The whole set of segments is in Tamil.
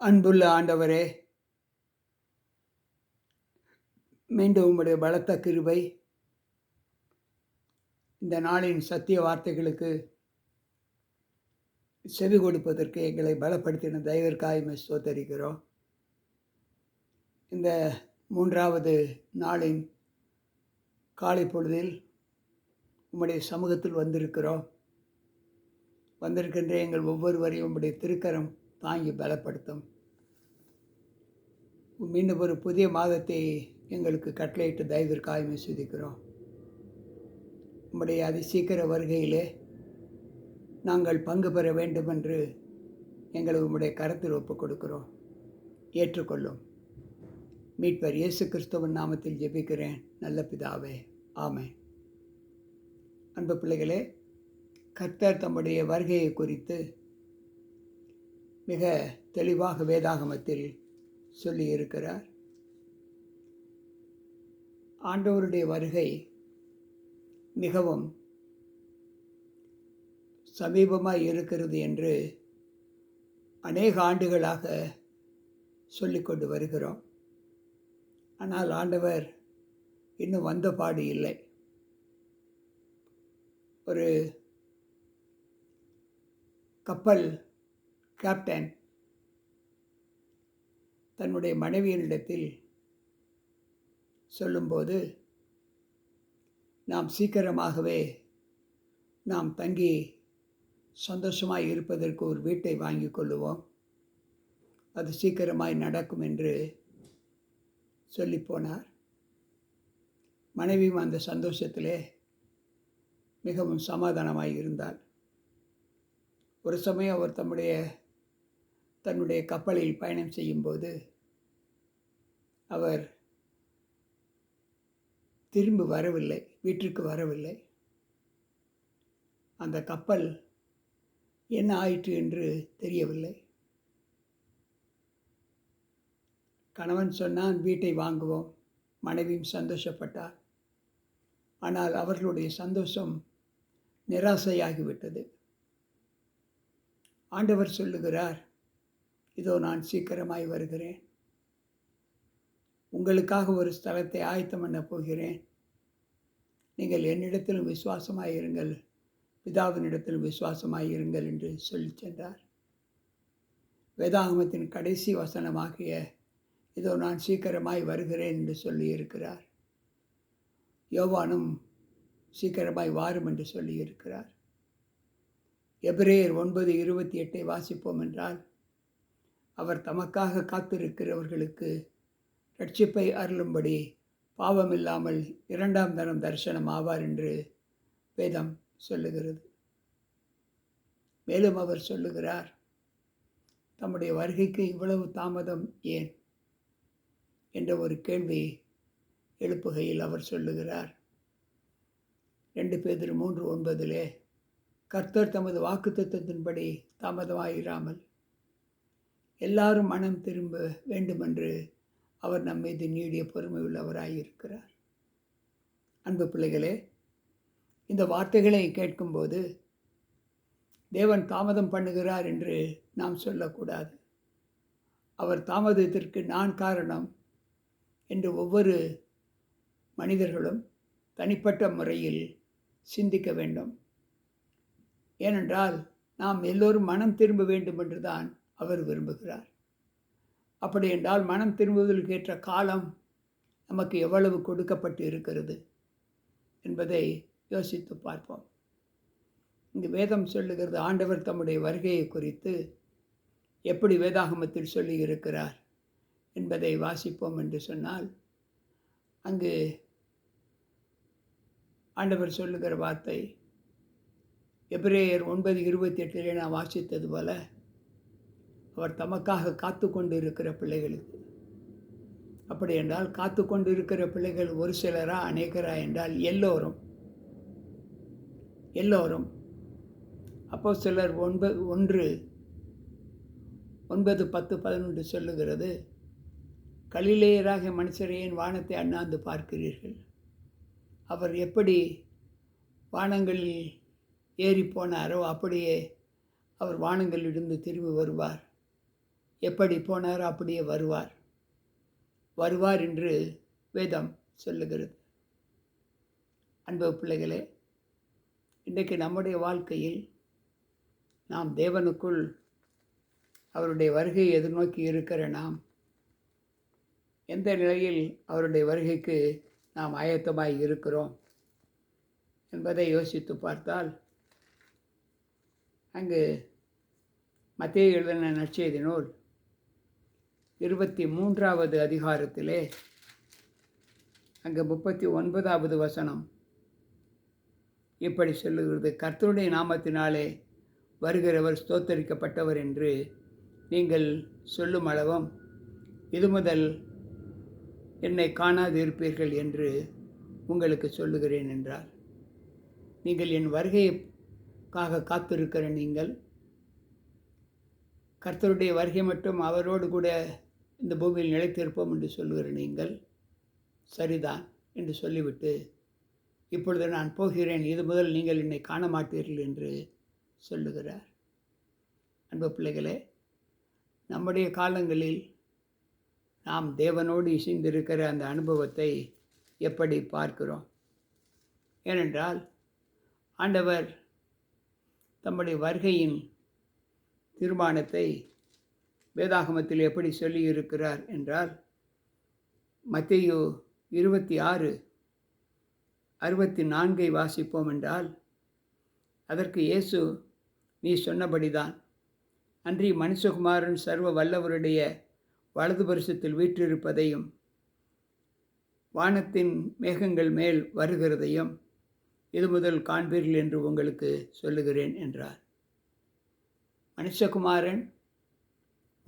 அன்புள்ள ஆண்டவரே மீண்டும் உம்முடைய பலத்த கிருபை இந்த நாளின் சத்திய வார்த்தைகளுக்கு செவி கொடுப்பதற்கு எங்களை பலப்படுத்தின தயவிற்காய் மை இந்த மூன்றாவது நாளின் காலை பொழுதில் உம்முடைய சமூகத்தில் வந்திருக்கிறோம். வந்திருக்கின்ற எங்கள் ஒவ்வொருவரையும் உம்முடைய திருக்கரம் தாங்கி பலப்படுத்தும். மீண்டும் ஒரு புதிய மாதத்தை எங்களுக்கு கட்டளையிட்டு தயவிற்காக சுதிக்கிறோம். உம்முடைய அதிசீக்கிர வருகையிலே நாங்கள் பங்கு பெற வேண்டும் என்று எங்களை உம்முடைய கரத்தில் ஒப்புக் கொடுக்கிறோம். ஏற்றுக்கொள்ளும். மீட்பர் இயேசு கிறிஸ்துவன் நாமத்தில் ஜெபிக்கிறேன். நல்ல பிதாவே. ஆமை அன்பு பிள்ளைகளே கர்த்தர் தம்முடைய வருகையை குறித்து மிக தெளிவாக வேதாகமத்தில் சொல்லி இருக்கிறார் ஆண்டவருடைய வருகை மிகவும் சமீபமாக இருக்கிறது என்று அநேக ஆண்டுகளாக சொல்லிக்கொண்டு வருகிறோம். ஆனால் ஆண்டவர் இன்னும் வந்த பாடு இல்லை. ஒரு கப்பல் கேப்டன் தன்னுடைய மனைவியரிடத்தில் சொல்லும்போது நாம் சீக்கிரமாகவே நாம் தங்கி சந்தோஷமாக இருப்பதற்கு ஒரு வீட்டை வாங்கி கொள்ளுவோம். அது சீக்கிரமாய் நடக்கும் என்று சொல்லி போனார். மனைவியும் அந்த சந்தோஷத்திலே மிகவும் சமாதானமாய் இருந்தார் ஒரு சமயம் அவர் தம்முடைய தன்னுடைய கப்பலில் பயணம் செய்யும்போது அவர் திரும்பி வரவில்லை வீட்டிற்கு வரவில்லை. அந்த கப்பல் என்ன ஆயிற்று என்று தெரியவில்லை. கணவன் சொன்னான் வீட்டை வாங்குவோம். மனைவியும் சந்தோஷப்பட்டார். ஆனால் அவர்களுடைய சந்தோஷம் நிராசையாகிவிட்டது. ஆண்டவர் சொல்லுகிறார் இதோ நான் சீக்கிரமாய் வருகிறேன். உங்களுக்காக ஒரு ஸ்தலத்தை ஆயத்தம் பண்ண போகிறேன். நீங்கள் என்னிடத்திலும் விசுவாசமாக இருங்கள். பிதாவினிடத்திலும் விசுவாசமாக இருங்கள் என்று சொல்லி சென்றார். வேதாகமத்தின் கடைசி வசனமாகிய இதோ நான் சீக்கிரமாய் வருகிறேன் என்று சொல்லியிருக்கிறார். யோவானும் சீக்கிரமாய் வாரும் என்று சொல்லியிருக்கிறார். எபிரேயர் ஒன்பது இருபத்தி எட்டை வாசிப்போம் என்றால் அவர் தமக்காக காத்திருக்கிறவர்களுக்கு ரட்சிப்பை அருளும்படி பாவமில்லாமல் இரண்டாம் தரம் தரிசனம் ஆவார் என்று வேதம் சொல்லுகிறது. மேலும் அவர் சொல்லுகிறார் தம்முடைய வருகைக்கு இவ்வளவு தாமதம் ஏன்? என்ற ஒரு கேள்வி எழுப்புகையில் அவர் சொல்லுகிறார் ரெண்டு பேர் மூன்று ஒன்பதிலே கர்த்தர் தமது வாக்குத்தத்தின்படி தாமதமாயிராமல் எல்லாரும் மனம் திரும்ப வேண்டுமென்று அவர் நம் மீது நீடிய பொறுமை உள்ளவராயிருக்கிறார். அன்பு பிள்ளைகளே இந்த வார்த்தைகளை கேட்கும்போது தேவன் தாமதம் பண்ணுகிறார் என்று நாம் சொல்லக்கூடாது. அவர் தாமதத்திற்கு நான் காரணம் என்று ஒவ்வொரு மனிதர்களும் தனிப்பட்ட முறையில் சிந்திக்க வேண்டும். ஏனென்றால் நாம் எல்லோரும் மனம் திரும்ப வேண்டும் என்று தான் அவர் விரும்புகிறார். அப்படி என்றால் மனம் திரும்புவதற்கு ஏற்ற காலம் நமக்கு எவ்வளவு கொடுக்கப்பட்டு இருக்கிறது என்பதை யோசித்து பார்ப்போம். இங்கு வேதம் சொல்லுகிறது ஆண்டவர் தம்முடைய வருகையை குறித்து எப்படி வேதாகமத்தில் சொல்லி இருக்கிறார் என்பதை வாசிப்போம் என்று சொன்னால் அங்கு ஆண்டவர் சொல்லுகிற வார்த்தை எப்ரேயர் ஒன்பது இருபத்தி எட்டிலே நான் வாசித்தது போல அவர் தமக்காக காத்து கொண்டு இருக்கிற பிள்ளைகளுக்கு. அப்படி என்றால் காத்து கொண்டு இருக்கிற பிள்ளைகள் ஒரு சிலரா அநேகரா என்றால் எல்லோரும். எல்லோரும். அப்போ சிலர் ஒன்பது ஒன்று ஒன்பது பத்து பதினொன்று சொல்லுகிறது கலிலேயராக மனுஷரையின் வானத்தை அண்ணாந்து பார்க்கிறீர்கள்? அவர் எப்படி வானங்களில் ஏறி போனாரோ அப்படியே அவர் வானங்களிலிருந்து திரும்பி வருவார். எப்படி போனாரோ? அப்படியே வருவார். வருவார் என்று வேதம் சொல்லுகிறது. அன்பு பிள்ளைகளே இன்றைக்கு நம்முடைய வாழ்க்கையில் நாம் தேவனுக்குள் அவருடைய வருகையை எதிர்நோக்கி இருக்கிற நாம் எந்த நிலையில் அவருடைய வருகைக்கு நாம் ஆயத்தமாய் இருக்கிறோம் என்பதை யோசித்து பார்த்தால் அங்கு மத்திய எழுதின நற்செய்தி நூல் இருபத்தி மூன்றாவது அதிகாரத்திலே அங்கே முப்பத்தி ஒன்பதாவது வசனம். இப்படி சொல்லுகிறது கர்த்தருடைய நாமத்தினாலே வருகிறவர் ஸ்தோத்தரிக்கப்பட்டவர் என்று நீங்கள் சொல்லும் அளவும் இது முதல் என்னை காணாது இருப்பீர்கள் என்று உங்களுக்கு சொல்லுகிறேன் என்றார். நீங்கள் என் வருகைக்காக காத்திருக்கிற நீங்கள் கர்த்தருடைய வருகை மட்டும் அவரோடு கூட இந்த பூமியில் நிலைத்திருப்போம் என்று சொல்லுகிற நீங்கள் சரிதான் என்று சொல்லிவிட்டு இப்பொழுது நான் போகிறேன். இது முதல் நீங்கள் என்னை காண மாட்டீர்கள் என்று சொல்லுகிறார். அன்பு பிள்ளைகளே நம்முடைய காலங்களில் நாம் தேவனோடு இசைந்திருக்கிற அந்த அனுபவத்தை எப்படி பார்க்கிறோம்? ஏனென்றால் ஆண்டவர் தம்முடைய வருகையின் தீர்மானத்தை வேதாகமத்தில் எப்படி சொல்லியிருக்கிறார் என்றால் மத்தியு இருபத்தி ஆறு அறுபத்தி நான்கை வாசிப்போம் என்றால் அதற்கு இயேசு நீ சொன்னபடிதான். அன்றி மனுஷகுமாரன் சர்வ வல்லவருடைய வலது பரிசத்தில் வீற்றிருப்பதையும் வானத்தின் மேகங்கள் மேல் வருகிறதையும் இது முதல் காண்பீர்கள் என்று உங்களுக்கு சொல்லுகிறேன் என்றார். மனுஷகுமாரன்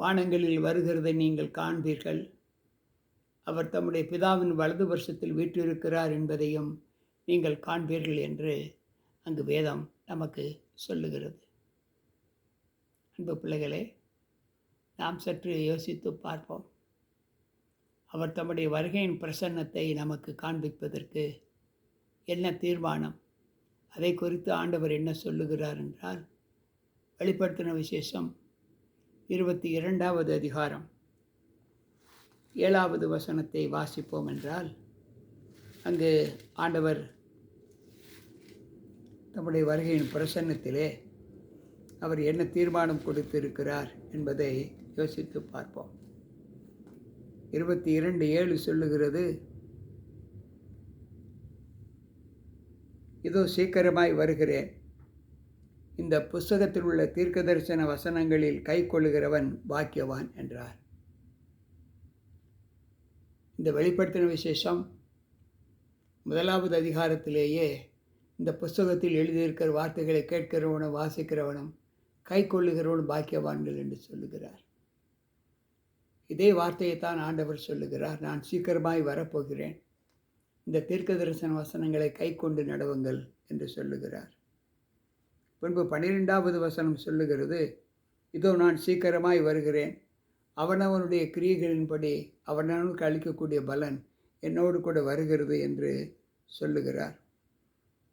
வானங்களில் வருகிறதை நீங்கள் காண்பீர்கள். அவர் தம்முடைய பிதாவின் வலது வருஷத்தில் வீற்றிருக்கிறார் என்பதையும் நீங்கள் காண்பீர்கள் என்று அங்கு வேதம் நமக்கு சொல்லுகிறது. அன்பு பிள்ளைகளே நாம் சற்று யோசித்து பார்ப்போம். அவர் தம்முடைய வருகையின் பிரசன்னத்தை நமக்கு காண்பிப்பதற்கு என்ன தீர்மானம்? அதை குறித்து ஆண்டவர் என்ன சொல்லுகிறார் என்றால் வெளிப்படுத்தின விசேஷம் இருபத்தி இரண்டாவது அதிகாரம். ஏழாவது வசனத்தை வாசிப்போம் என்றால் அங்கு ஆண்டவர் தம்முடைய வருகையின் பிரசன்னத்திலே அவர் என்ன தீர்மானம் கொடுத்திருக்கிறார் என்பதை யோசித்து பார்ப்போம். இருபத்தி இரண்டு ஏழு சொல்லுகிறது இதோ சீக்கிரமாய் வருகிறேன். இந்த புஸ்தகத்தில் உள்ள தீர்க்க தரிசன வசனங்களில் கை கொள்ளுகிறவன் பாக்கியவான் என்றார். இந்த வெளிப்படுத்தின விசேஷம் முதலாவது அதிகாரத்திலேயே இந்த புஸ்தகத்தில் எழுதியிருக்கிற வார்த்தைகளை கேட்கிறவனும் வாசிக்கிறவனும் கை கொள்ளுகிறவனும் பாக்கியவான்கள் என்று சொல்லுகிறார். இதே வார்த்தையை தான் ஆண்டவர் சொல்லுகிறார். நான் சீக்கிரமாய் வரப்போகிறேன். இந்த தீர்க்க தரிசன வசனங்களை கை கொண்டு நடவுங்கள் என்று சொல்லுகிறார். பின்பு பன்னிரெண்டாவது வசனம் சொல்லுகிறது இதோ நான் சீக்கிரமாய் வருகிறேன். அவனவனுடைய கிரியைகளின்படி அவனவனுக்கு அளிக்கக்கூடிய பலன் என்னோடு கூட வருகிறது என்று சொல்லுகிறார்.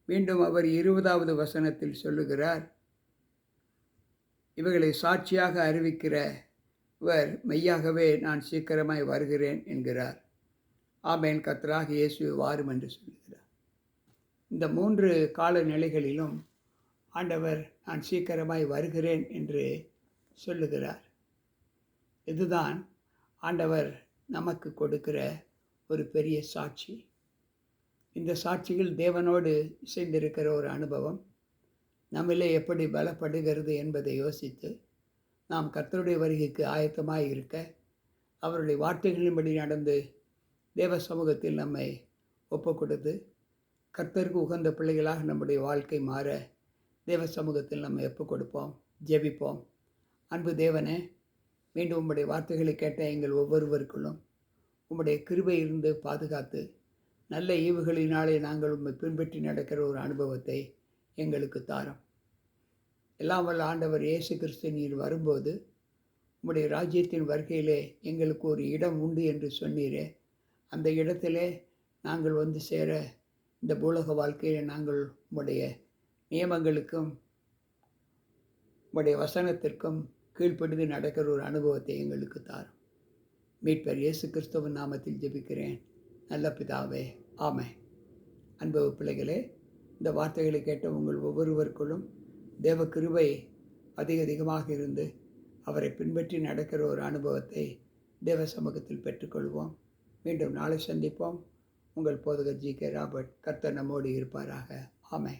மீண்டும் அவர் இருபதாவது வசனத்தில் சொல்லுகிறார் இவைகளை சாட்சியாக அறிவிக்கிறவர் மெய்யாகவே நான் சீக்கிரமாய் வருகிறேன் என்கிறார். ஆமேன். கத்தராக இயேசு வாரும் என்று சொல்லுகிறார். இந்த மூன்று கால நிலைகளிலும் ஆண்டவர் நான் சீக்கிரமாய் வருகிறேன் என்று சொல்லுகிறார். இதுதான் ஆண்டவர் நமக்கு கொடுக்கிற ஒரு பெரிய சாட்சி. இந்த சாட்சியில் தேவனோடு இசைந்திருக்கிற ஒரு அனுபவம். நம்மிலே எப்படி பலப்படுகிறது என்பதை யோசித்து நாம் கர்த்தருடைய வருகைக்கு ஆயத்தமாக இருக்க அவருடைய வார்த்தைகளின்படி நடந்து தேவ சமூகத்தில் நம்மை ஒப்பு கொடுத்து கர்த்தருக்கு உகந்த பிள்ளைகளாக நம்முடைய வாழ்க்கை மாற தேவ சமூகத்தில் நம்ம எப்போ கொடுப்போம்? ஜெபிப்போம். அன்பு தேவனே மீண்டும் உம்முடைய வார்த்தைகளை கேட்ட எங்கள் ஒவ்வொருவருக்குள்ளும் உம்முடைய கிருபை இருந்து பாதுகாத்து நல்ல ஈவுகளினாலே நாங்கள் உண்மை பின்பற்றி நடக்கிற ஒரு அனுபவத்தை எங்களுக்கு தாரோம். எல்லாம் வல்ல ஆண்டவர் இயேசு கிறிஸ்து வரும்போது உம்முடைய ராஜ்யத்தின் வருகையிலே எங்களுக்கு ஒரு இடம் உண்டு என்று சொன்னீரே. அந்த இடத்திலே நாங்கள் வந்து சேர இந்த பூலக வாழ்க்கையில் நாங்கள் உம்முடைய நியமங்களுக்கும் உடைய வசனத்திற்கும் கீழ்ப்படிந்து நடக்கிற ஒரு அனுபவத்தை எங்களுக்கு தாரும். மீட்பர் இயேசு கிறிஸ்துவின் நாமத்தில் ஜெபிக்கிறேன். நல்ல பிதாவே ஆமை அன்பு பிள்ளைகளே இந்த வார்த்தைகளை கேட்ட உங்கள் ஒவ்வொருவருக்குள்ளும் தேவ கிருபை அதிக அதிகமாக இருந்து அவரை பின்பற்றி நடக்கிற ஒரு அனுபவத்தை தேவ சமூகத்தில் பெற்றுக்கொள்வோம். மீண்டும் நாளை சந்திப்போம். உங்கள் போதகர் ஜி கே ராபர்ட் கர்த்தர் நம்மோடு இருப்பாராக. ஆமை